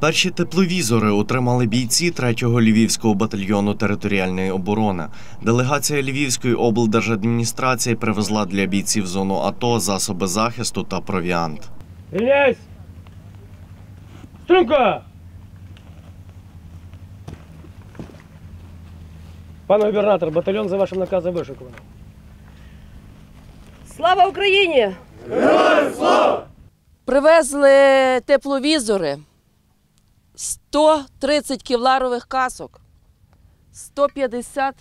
Перші тепловізори отримали бійці 3-го Львівського батальйону територіальної оборони. Делегація Львівської облдержадміністрації привезла для бійців зону АТО засоби захисту та провіант. Рівняйсь! Струнко! Пане губернатор, батальйон за вашим наказом вишикований. Слава Україні! Привезли тепловізори, 130 кевларових касок, 150,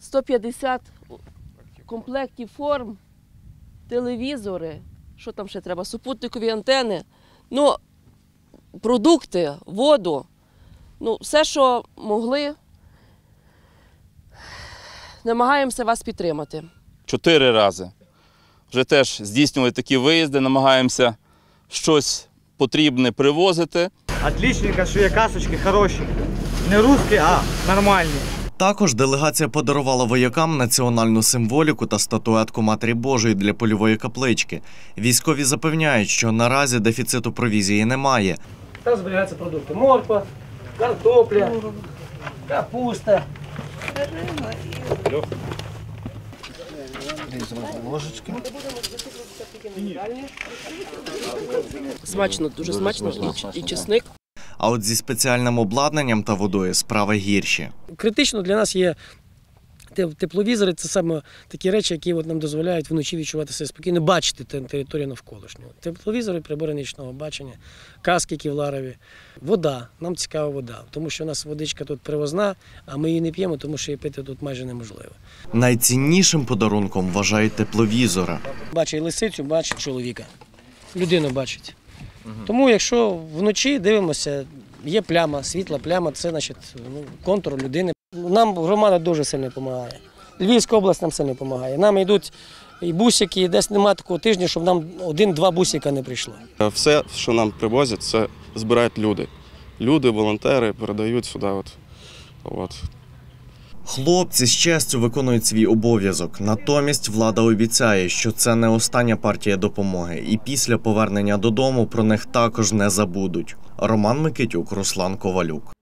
150 комплектів форм, телевізори, що там ще треба, супутникові антени, ну, продукти, воду, ну, все, що могли, намагаємося вас підтримати. чотири рази. Вже теж здійснювали такі виїзди, намагаємося щось потрібне привозити. Отличненько, що є касочки хороші. Не русські, а нормальні. Також делегація подарувала воякам національну символіку та статуетку Матері Божої для польової каплички. Військові запевняють, що наразі дефіциту провізії немає. Там зберігаються продукти. Морква, картопля, капуста. Смачно, дуже смачно. І, і чесник. А от зі спеціальним обладнанням та водою справи гірші. Критично для нас є тепловізори, це саме такі речі, які от нам дозволяють вночі відчувати себе спокійно, бачити територію навколишню. Тепловізори, прибори нічного бачення, каски кевларові, вода. Нам цікава вода, тому що у нас водичка тут привозна, а ми її не п'ємо, тому що її пити тут майже неможливо. Найціннішим подарунком вважають тепловізори. Бачить лисицю, бачить чоловіка. Людину бачить. Тому, якщо вночі дивимося, є пляма, світла пляма, це значить ну, контур людини. Нам громада дуже сильно допомагає. Львівська область нам сильно допомагає. Нам йдуть і бусики, і десь немає такого тижня, щоб нам один-два бусика не прийшло. Все, що нам привозять, це збирають люди. Люди, волонтери передають сюди. От, от. Хлопці з честю виконують свій обов'язок. Натомість влада обіцяє, що це не остання партія допомоги, і після повернення додому про них також не забудуть. Роман Микитюк, Руслан Ковалюк.